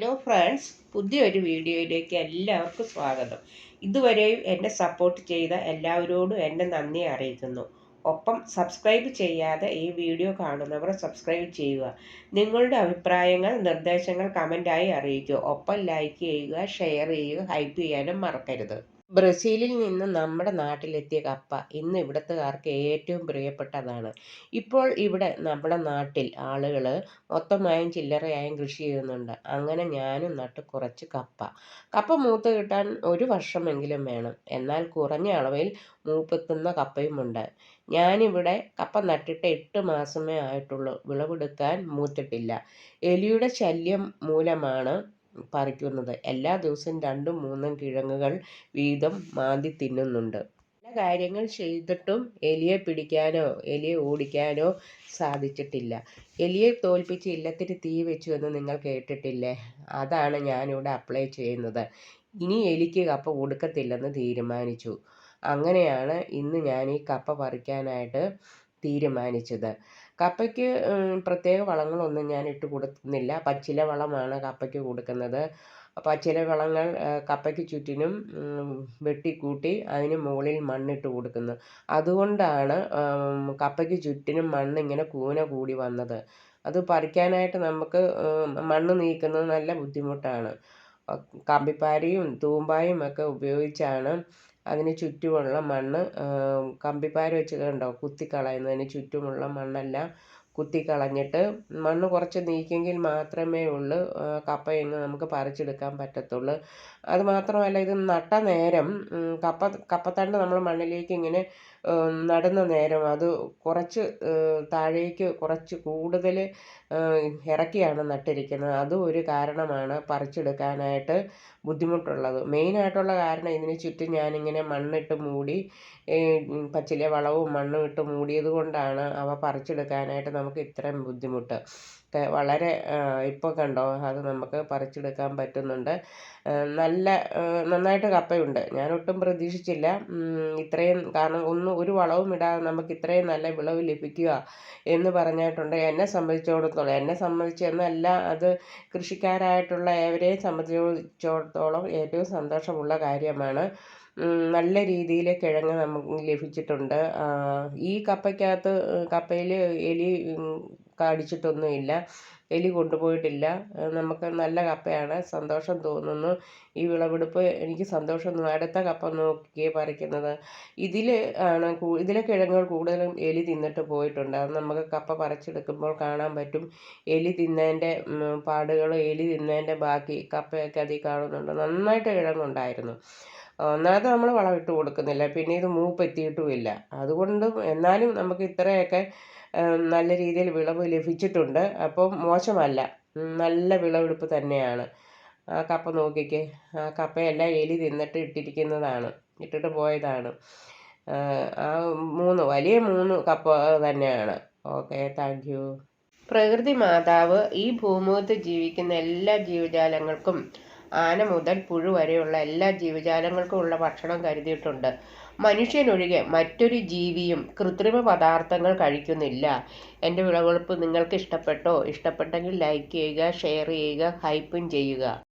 Hello friends പുതിയൊരു വീഡിയോയിലേക്ക് എല്ലാവർക്കും സ്വാഗതം. ഇതുവരെയും എന്നെ സപ്പോർട്ട് ചെയ്ത എല്ലാവരോടും എന്നെ നന്ദി അറിയിക്കുന്നു. ഒപ്പം സബ്സ്ക്രൈബ് ചെയ്യാതെ ഈ വീഡിയോ കാണുന്നവർ സബ്സ്ക്രൈബ് ചെയ്യുക. നിങ്ങളുടെ അഭിപ്രായങ്ങൾ നിർദ്ദേശങ്ങൾ കമന്റായി അറിയിക്കുക. ഒപ്പം ലൈക്ക് ചെയ്യുക ഷെയർ ചെയ്യുക ഹൈപ്പ് ചെയ്യാനും മറക്കരുത്. ബ്രസീലിൽ നിന്ന് നമ്മുടെ നാട്ടിലെത്തിയ കപ്പ ഇന്ന് ഇവിടുത്തുകാർക്ക് ഏറ്റവും പ്രിയപ്പെട്ടതാണ്. ഇപ്പോൾ ഇവിടെ നമ്മുടെ നാട്ടിൽ ആളുകൾ മൊത്തമായും ചില്ലറയായും കൃഷി ചെയ്യുന്നുണ്ട്. അങ്ങനെ ഞാനും നട്ട് കുറച്ച് കപ്പ. കപ്പ മൂത്ത് കിട്ടാൻ ഒരു വർഷമെങ്കിലും വേണം. എന്നാൽ കുറഞ്ഞ അളവിൽ മൂപ്പെത്തുന്ന കപ്പയുമുണ്ട്. ഞാനിവിടെ കപ്പ നട്ടിട്ട് എട്ട് മാസമേ ആയിട്ടുള്ളൂ. വിളവെടുക്കാൻ മൂത്തിട്ടില്ല. എലിയുടെ ശല്യം മൂലമാണ് പറിക്കുന്നത്. എല്ലാ ദിവസവും രണ്ടും മൂന്നും കിഴങ്ങുകൾ വീതം മാന്തി തിന്നുന്നുണ്ട്. പല കാര്യങ്ങൾ ചെയ്തിട്ടും എലിയെ പിടിക്കാനോ എലിയെ ഓടിക്കാനോ സാധിച്ചിട്ടില്ല. എലിയെ തോൽപ്പിച്ച് ഇല്ലത്തിന് തീ വെച്ചു എന്ന് നിങ്ങൾ കേട്ടിട്ടില്ലേ? അതാണ് ഞാനിവിടെ അപ്ലൈ ചെയ്യുന്നത്. ഇനി എലിക്ക് കപ്പ കൊടുക്കത്തില്ലെന്ന് തീരുമാനിച്ചു. അങ്ങനെയാണ് ഇന്ന് ഞാൻ ഈ കപ്പ പറിക്കാനായിട്ട് തീരുമാനിച്ചത്. കപ്പയ്ക്ക് പ്രത്യേക വളങ്ങളൊന്നും ഞാൻ ഇട്ട് കൊടുക്കുന്നില്ല. പച്ചില വളമാണ് കപ്പയ്ക്ക് കൊടുക്കുന്നത്. പച്ചില വളങ്ങൾ കപ്പയ്ക്ക് ചുറ്റിനും വെട്ടിക്കൂട്ടി അതിന് മുകളിൽ മണ്ണിട്ട് കൊടുക്കുന്നു. അതുകൊണ്ടാണ് കപ്പയ്ക്ക് ചുറ്റിനും മണ്ണ് ഇങ്ങനെ കൂന കൂടി വന്നത്. അത് പറിക്കാനായിട്ട് നമുക്ക് മണ്ണ് നീക്കുന്നത് നല്ല ബുദ്ധിമുട്ടാണ്. കമ്പിപ്പാരയും തൂമ്പായും ഒക്കെ ഉപയോഗിച്ചാണ് അതിന് ചുറ്റുമുള്ള മണ്ണ് കമ്പിപ്പാര വെച്ച് കണ്ടോ കുത്തിക്കളയുന്നതിന് ചുറ്റുമുള്ള മണ്ണെല്ലാം കുത്തിക്കളഞ്ഞിട്ട് മണ്ണ് കുറച്ച് നീക്കിയെങ്കിൽ മാത്രമേ ഉള്ളൂ. കപ്പയെന്ന് നമുക്ക് പറിച്ചെടുക്കാൻ പറ്റത്തുള്ളൂ. അത് മാത്രമല്ല ഇത് നട്ട നേരം കപ്പ കപ്പത്തണ്ട് നമ്മൾ മണ്ണിലേക്ക് ഇങ്ങനെ നടുന്ന നേരം. അത് കുറച്ച് താഴേക്ക് കുറച്ച് കൂടുതൽ ഇറക്കിയാണ് നട്ടിരിക്കുന്നത്. അതും ഒരു കാരണമാണ് പറിച്ചെടുക്കാനായിട്ട് ബുദ്ധിമുട്ടുള്ളത്. മെയിനായിട്ടുള്ള കാരണം ഇതിന് ചുറ്റും ഞാനിങ്ങനെ മണ്ണിട്ട് മൂടി പച്ചില വളവും മണ്ണും ഇട്ട് മൂടിയത് കൊണ്ടാണ് അവ പറിച്ചെടുക്കാനായിട്ട് നമുക്ക് ഇത്രയും ബുദ്ധിമുട്ട്. വളരെ ഇപ്പോൾ കണ്ടോ അത് നമുക്ക് പറിച്ചെടുക്കാൻ പറ്റുന്നുണ്ട്. നല്ല നന്നായിട്ട് കപ്പയുണ്ട്. ഞാൻ ഒട്ടും പ്രതീക്ഷിച്ചില്ല. ഇത്രയും കാരണം ഒന്നും ഒരു വളവും ഇടാതെ നമുക്ക് ഇത്രയും നല്ല വിളവ് ലഭിക്കുക എന്ന് പറഞ്ഞിട്ടുണ്ട്. എന്നെ സംബന്ധിച്ചിടത്തോളം എന്നെ സംബന്ധിച്ച് എന്നല്ല അത് കൃഷിക്കാരായിട്ടുള്ള ഏവരെയും സംബന്ധിച്ചിടത്തോളം ഏറ്റവും സന്തോഷമുള്ള കാര്യമാണ്. നല്ല രീതിയിൽ കിഴങ്ങ് നമുക്ക് ലഭിച്ചിട്ടുണ്ട്. ഈ കപ്പയ്ക്കകത്ത് കപ്പയിൽ എലി കടിച്ചിട്ടൊന്നുമില്ല. എലി കൊണ്ടുപോയിട്ടില്ല. നമുക്ക് നല്ല കപ്പയാണ്. സന്തോഷം തോന്നുന്നു. ഈ വിളവെടുപ്പ് എനിക്ക് സന്തോഷം അടുത്ത കപ്പ നോക്കി പറിക്കുന്നത്. ഇതിൽ ആണ് ഇതിലെ കിഴങ്ങുകൾ കൂടുതലും എലി തിന്നിട്ട് പോയിട്ടുണ്ട്. അത് നമുക്ക് കപ്പ പറിച്ചെടുക്കുമ്പോൾ കാണാൻ പറ്റും. എലി തിന്നതിന്റെ പാടുകൾ എലി തിന്നതിന്റെ ബാക്കി കപ്പയൊക്കെ അതിൽ കാണുന്നുണ്ട്. നന്നായിട്ട് കിഴങ്ങുണ്ടായിരുന്നു. ഒന്നാമത് നമ്മൾ വളമിട്ട് കൊടുക്കുന്നില്ല പിന്നെ ഇത് മൂപ്പെത്തിയിട്ടുമില്ല. അതുകൊണ്ട് എന്നാലും നമുക്ക് ഇത്രയൊക്കെ നല്ല രീതിയിൽ വിളവ് ലഭിച്ചിട്ടുണ്ട്. അപ്പോൾ മോശമല്ല. നല്ല വിളവെടുപ്പ് തന്നെയാണ്. ആ കപ്പ നോക്കിക്കേ. ആ കപ്പയെല്ലാം എലി തിന്നിട്ട് ഇട്ടിരിക്കുന്നതാണ്. ഇട്ടിട്ട് പോയതാണ്. ആ മൂന്ന് വലിയ മൂന്ന് കപ്പ തന്നെയാണ്. Okay thank you. പ്രകൃതി മാതാവ് ഈ ഭൂമുഖത്ത് ജീവിക്കുന്ന എല്ലാ ജീവജാലങ്ങൾക്കും ആന മുതൽ പുഴു വരെയുള്ള എല്ലാ ജീവജാലങ്ങൾക്കും ഉള്ള ഭക്ഷണം കരുതിയിട്ടുണ്ട്. മനുഷ്യനൊഴികെ മറ്റൊരു ജീവിയും കൃത്രിമ പദാർത്ഥങ്ങൾ കഴിക്കുന്നില്ല. എന്റെ വിളവെടുപ്പ് നിങ്ങൾക്ക് ഇഷ്ടപ്പെട്ടോ ഇഷ്ടപ്പെട്ടെങ്കിൽ ലൈക്ക് ചെയ്യുക ഷെയർ ചെയ്യുക ഹൈപ്പും ചെയ്യുക.